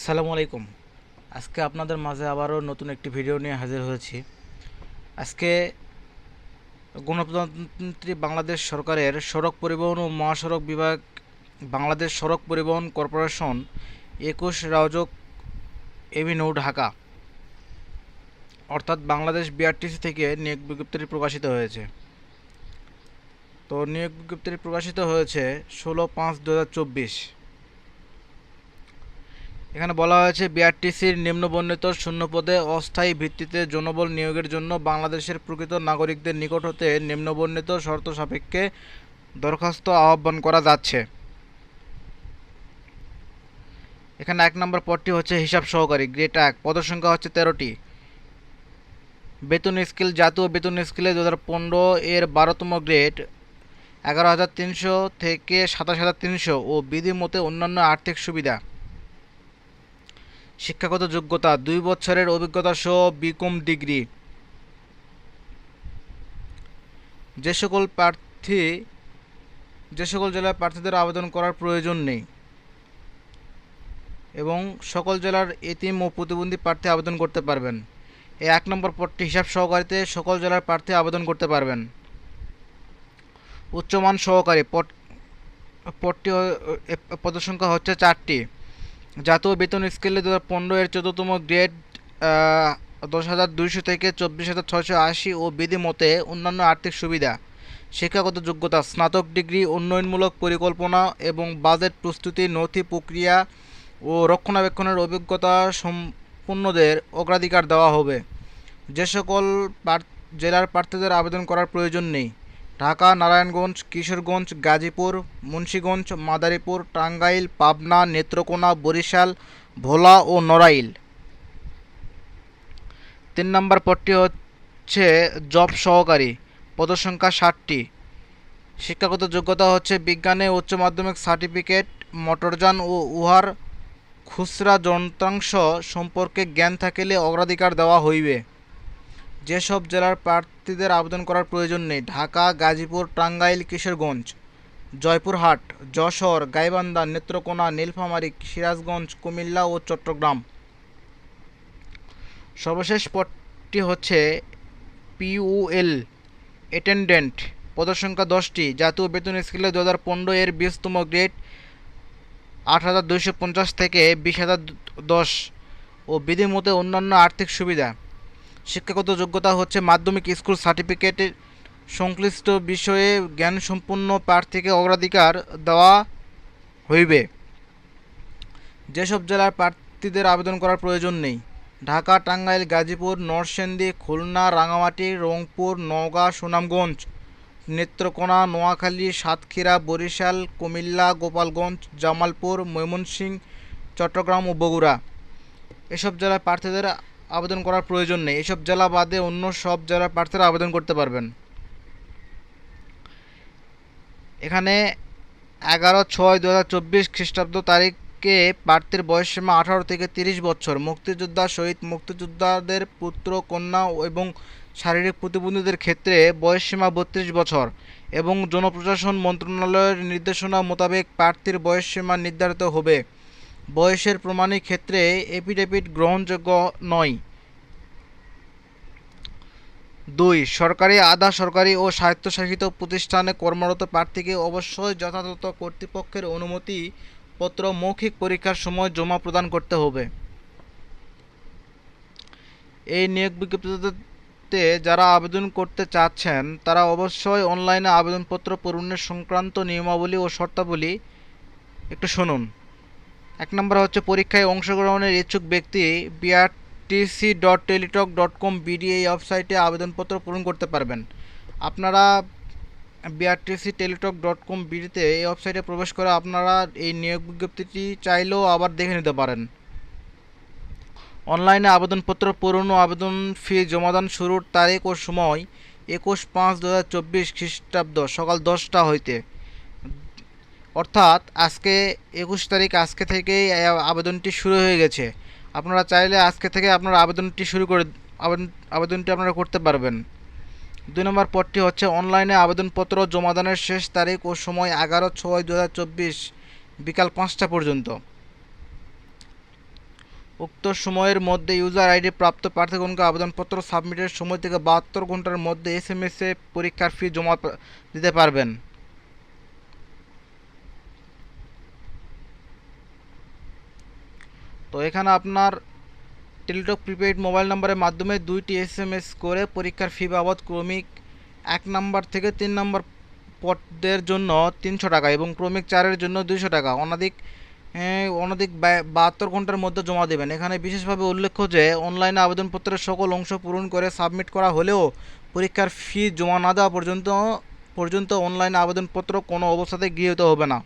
আসসালামু আলাইকুম। আজকে আপনাদের মাঝে আবারও নতুন একটি ভিডিও নিয়ে হাজির হয়েছি। আজকে গণপ্রজাতন্ত্রী বাংলাদেশ সরকারের সড়ক পরিবহন ও মহাসড়ক বিভাগ বাংলাদেশ সড়ক পরিবহন কর্পোরেশন একুশ রাজক এভিনিউ, ঢাকা। অর্থাৎ বাংলাদেশ বিআরটিসি থেকে নিয়োগ বিজ্ঞপ্তিটি প্রকাশিত হয়েছে। তো নিয়োগ বিজ্ঞপ্তিটি প্রকাশিত হয়েছে ষোলো পাঁচ দু হাজার চব্বিশ। এখানে বলা হয়েছে বিআরটিসির নিম্নবর্ণিত শূন্য পদে অস্থায়ী ভিত্তিতে জনবল নিয়োগের জন্য বাংলাদেশের প্রকৃত নাগরিকদের নিকট হতে নিম্নবর্ণিত শর্ত সাপেক্ষে দরখাস্ত আহ্বান করা যাচ্ছে। এখানে এক নম্বর পদটি হচ্ছে হিসাব সহকারী গ্রেট এক পদসংখ্যা হচ্ছে তেরোটি। বেতন স্কেল, জাতীয় বেতন স্কেলে দু হাজার পনেরো এর বারোতম গ্রেড এগারো হাজার তিনশো থেকে সাতাশ হাজার তিনশো ও বিধি মতে অন্যান্য আর্থিক সুবিধা। শিক্ষাগত যোগ্যতা, দুই বছরের অভিজ্ঞতা সহ বিকম ডিগ্রি। যে সকল প্রার্থী, যে সকল জেলার প্রার্থীদের আবেদন করার প্রয়োজন নেই এবং সকল জেলার এতিম ও প্রতিবন্ধী প্রার্থী আবেদন করতে পারবেন। এই এক নম্বর পদটি হিসাব সহকারীতে সকল জেলার প্রার্থী আবেদন করতে পারবেন। উচ্চমান সহকারী পদ, পদটি হ- এ, পদের সংখ্যা হচ্ছে চারটি। জাতীয় বেতন স্কেলে দু হাজার পনেরো এর চতুর্থম গ্রেড দশ হাজার দুইশো থেকে চব্বিশ হাজার ছয়শো আশি ও বিধি মতে অন্যান্য আর্থিক সুবিধা, শিক্ষাগত যোগ্যতা, স্নাতক ডিগ্রি, উন্নয়নমূলক পরিকল্পনা এবং বাজেট প্রস্তুতি, নথি প্রক্রিয়া ও রক্ষণাবেক্ষণের অভিজ্ঞতা সম্পূর্ণদের অগ্রাধিকার দেওয়া হবে। যে সকল জেলার প্রার্থীদের আবেদন করার প্রয়োজন নেই। ঢাকা, নারায়ণগঞ্জ, কিশোরগঞ্জ, গাজীপুর, মুন্সীগঞ্জ, মাদারীপুর, টাঙ্গাইল, পাবনা, নেত্রকোনা, বরিশাল, ভোলা ও নড়াইল। তিন নম্বর পদটি হচ্ছে জব সহকারী, পদসংখ্যা ষাটটি। শিক্ষাগত যোগ্যতা হচ্ছে বিজ্ঞানে উচ্চ মাধ্যমিক সার্টিফিকেট, মোটরযান ও উহার খুচরা যন্ত্রাংশ সম্পর্কে জ্ঞান থাকিলে অগ্রাধিকার দেওয়া হইবে। যেসব জেলার প্রার্থীদের আবেদন করার প্রয়োজন নেই, ঢাকা, গাজীপুর, টাঙ্গাইল, কিশোরগঞ্জ, জয়পুরহাট, যশোর, গাইবান্ধা, নেত্রকোনা, নীলফামারী, সিরাজগঞ্জ, কুমিল্লা ও চট্টগ্রাম। সর্বশেষ পদটি হচ্ছে পিউএল অ্যাটেন্ডেন্ট। পদসংখ্যা দশটি। জাতীয় বেতন স্কেলে দু হাজার পনেরো এর বিশতম গ্রেড আট হাজার দুইশো পঞ্চাশ থেকে বিশ হাজার দশ ও বিধিমতে অন্যান্য আর্থিক সুবিধা। শিক্ষাগত যোগ্যতা হচ্ছে মাধ্যমিক স্কুল সার্টিফিকেটের সংশ্লিষ্ট বিষয়ে জ্ঞান জ্ঞানসম্পন্ন প্রার্থীকে অগ্রাধিকার দেওয়া হইবে। যেসব জেলার প্রার্থীদের আবেদন করার প্রয়োজন নেই। ঢাকা, টাঙ্গাইল, গাজীপুর, নরসিংদী, খুলনা রাঙামাটি রংপুর, নওগাঁ, সুনামগঞ্জ, নেত্রকোনা, নোয়াখালী, সাতক্ষীরা, বরিশাল, কুমিল্লা, গোপালগঞ্জ, জামালপুর, ময়মনসিংহ, চট্টগ্রাম ও বগুড়া। এসব জেলার প্রার্থীদের আবেদন করার প্রয়োজন নেই। এসব জেলা বাদে অন্য সব জেলার প্রার্থীরা আবেদন করতে পারবেন। এখানে এগারো ছয় দু হাজার চব্বিশ খ্রিস্টাব্দ তারিখে প্রার্থীর বয়সসীমা আঠারো থেকে তিরিশ বছর। মুক্তিযোদ্ধা, শহীদ মুক্তিযোদ্ধাদের পুত্র, কন্যা এবং শারীরিক প্রতিবন্ধীদের ক্ষেত্রে বয়সসীমা বত্রিশ বছর এবং জনপ্রশাসন মন্ত্রণালয়ের নির্দেশনা মোতাবেক প্রার্থীর বয়সসীমা নির্ধারিত হবে। বয়সের প্রমাণের ক্ষেত্রে এপিডেভিট গ্রহণযোগ্য নয়। দুই, সরকারি, আধা সরকারি ও স্বায়ত্তশাসিত প্রতিষ্ঠানে কর্মরত প্রার্থীকে অবশ্যই যথাযথ কর্তৃপক্ষের অনুমতি পত্র মৌখিক পরীক্ষার সময় জমা প্রদান করতে হবে। এই নিয়োগ বিজ্ঞপ্তিতে যারা আবেদন করতে চাচ্ছেন, তারা অবশ্যই অনলাইনে আবেদনপত্র পূরণের সংক্রান্ত নিয়মাবলী ও শর্তাবলী একটু শুনুন। এক নম্বর হচ্ছে পরীক্ষায় অংশগ্রহণের ইচ্ছুক ব্যক্তি BRTC dot Teletalk dot com BD এই ওয়েবসাইটে আবেদনপত্র পূরণ করতে পারবেন। আপনারা বিআরটিসি টেলিটক ডট কম বিডিতে এই ওয়েবসাইটে প্রবেশ করে আপনারা এই নিয়োগ বিজ্ঞপ্তিটি চাইলেও আবার দেখে নিতে পারেন। অনলাইনে আবেদনপত্র পূরণ ও আবেদন ফি জমাদান শুরুর তারিখ ও সময় একুশ পাঁচ দু হাজার চব্বিশ খ্রিস্টাব্দ সকাল দশটা হইতে। অর্থাৎ আজকে একুশ তারিখ, আজকে থেকেই আবেদনটি শুরু হয়ে গেছে। আপনারা চাইলে আজকে থেকে আপনারা আবেদনটি শুরু করে, আবেদন, আবেদনটি আপনারা করতে পারবেন। দুই নম্বর পদটি হচ্ছে অনলাইনে আবেদনপত্র জমাদানের শেষ তারিখ ও সময় এগারো ছয় দু বিকাল পাঁচটা পর্যন্ত। উক্ত সময়ের মধ্যে ইউজার আইডি প্রাপ্ত প্রার্থীগণকে আবেদনপত্র সাবমিটের সময় থেকে বাহাত্তর ঘণ্টার মধ্যে এস এম এস পরীক্ষার ফি জমা দিতে পারবেন। তো এখানে আপনার টেলিটক প্রিপেইড মোবাইল নম্বরের মাধ্যমে দুইটি এস এম এস করে পরীক্ষার ফি বাবদ ক্রমিক এক নম্বর থেকে তিন নম্বর পদের জন্য তিনশো টাকা এবং ক্রমিক চারের জন্য দুইশো টাকা। অনাধিক অনধিক বাহাত্তর ঘণ্টার মধ্যে জমা দেবেন। এখানে বিশেষভাবে উল্লেখ্য যে, অনলাইনে আবেদনপত্রের সকল অংশ পূরণ করে সাবমিট করা হলেও পরীক্ষার ফি জমা না দেওয়া পর্যন্ত পর্যন্ত অনলাইনে আবেদনপত্র কোনো অবস্থাতে গৃহীত হবে না।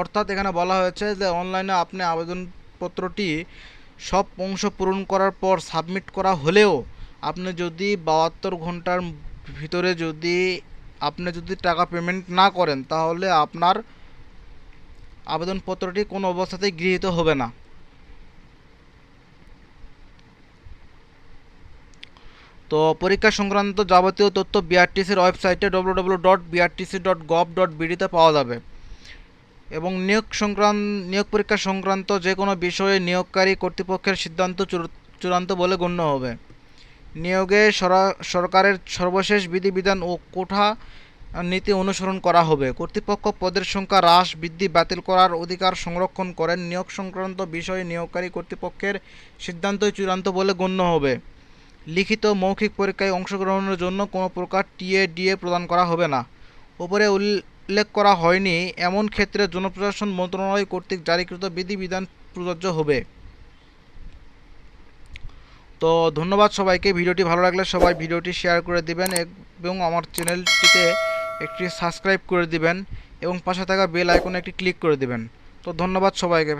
অর্থাৎ এখানে বলা হয়েছে যে অনলাইনে আপনি আবেদনপত্রটি সব অংশ পূরণ করার পর সাবমিট করা হলেও আপনি যদি বাহাত্তর ঘণ্টার ভিতরে যদি আপনি যদি টাকা পেমেন্ট না করেন, তাহলে আপনার আবেদনপত্রটি কোনো অবস্থাতেই গৃহীত হবে না। তো পরীক্ষা সংক্রান্ত যাবতীয় তথ্য বিআরটিসির ওয়েবসাইটে W dot BRTC dot gov dot বিডিতে পাওয়া যাবে। এবং নিয়োগ সংক্রান্ত নিয়োগ পরীক্ষা সংক্রান্ত যে কোনো বিষয়ে নিয়োগকারী কর্তৃপক্ষের সিদ্ধান্ত চূড়- চূড়ান্ত বলে গণ্য হবে। নিয়োগে সরা- সরকারের সর্বশেষ বিধিবিধান ও কোঠা নীতি অনুসরণ করা হবে। কর্তৃপক্ষ পদের সংখ্যা হ্রাস, বৃদ্ধি, বাতিল করার অধিকার সংরক্ষণ করেন। নিয়োগ সংক্রান্ত বিষয়ে নিয়োগকারী কর্তৃপক্ষের সিদ্ধান্তই চূড়ান্ত বলে গণ্য হবে। লিখিত মৌখিক পরীক্ষায় অংশগ্রহণের জন্য কোনো প্রকার টিএ ডিএ প্রদান করা হবে না। উপরে উল্লেখ করা হয়নি, এমন ক্ষেত্রে জনপ্রশাসন মন্ত্রণালয় কর্তৃক জারিকৃত বিধিবিধান প্রযোজ্য হবে। তো ধন্যবাদ সবাইকে, ভিডিওটি ভালো লাগলে সবাই ভিডিওটি শেয়ার করে দিবেন এবং আমার চ্যানেলটিতে একটি সাবস্ক্রাইব করে দিবেন এবং পাশে থাকা বেল আইকনে একটি ক্লিক করে দিবেন। তো ধন্যবাদ সবাইকে